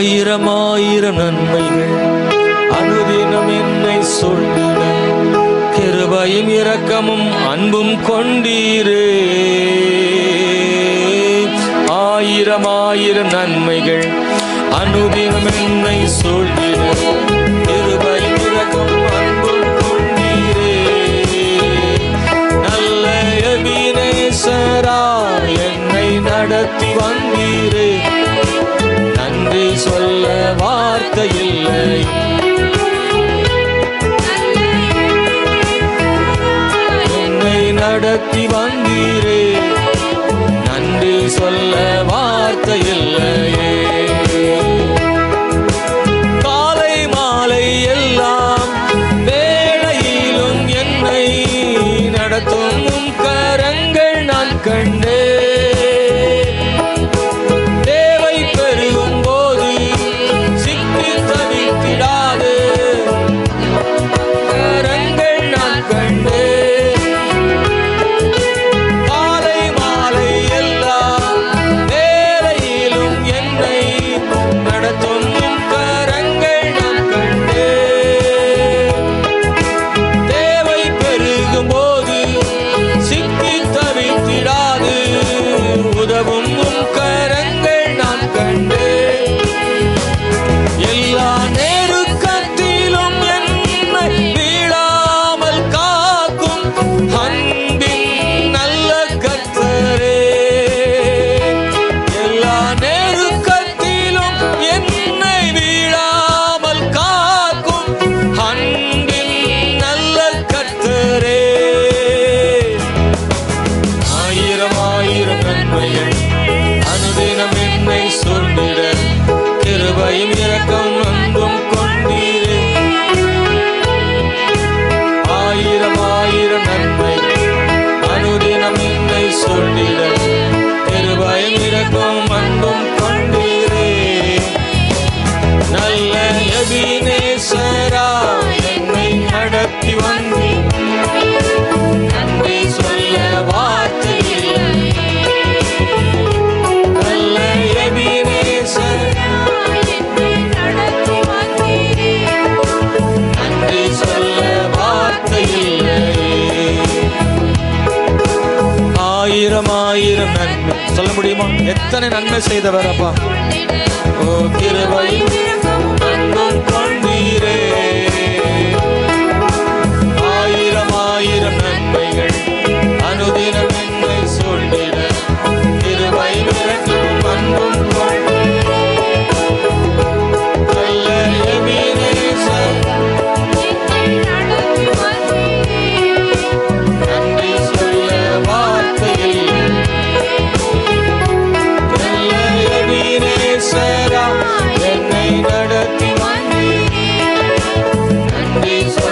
ஆயிரம் ஆயிரம் நன்மைகள். அனுதினம் என்னை சொல்லிட கிருபையும் இரக்கமும் அன்பும் கொண்டீரே. ஆயிரம் ஆயிரம் நன்மைகள். அனுதினம் என்னை சொல்லிட வார்த்தை இல்லை. என்னை நடத்தி வந்தீரே. நன்றி சொல்ல வார்த்தை இல்லையே. காலை மாலை எல்லாம் வேளையிலும் என்னை நடத்தும் கரங்கள் நான் கண்டே கிருபையும் இறக்கம் அன்பும் கொண்டீரே. ஆயிரம் ஆயிரம் நன்மை அனுதினம் என்னை சொல்லிட. கிருபையும் இறக்கம் அன்பும் கொண்டீரே. நல்ல எபினேசரா என்னை நடத்தி வந்த சொல்ல முடியுமா? எத்தனை நன்மை செய்தவர் அப்பா? ஓ கிருபை. He's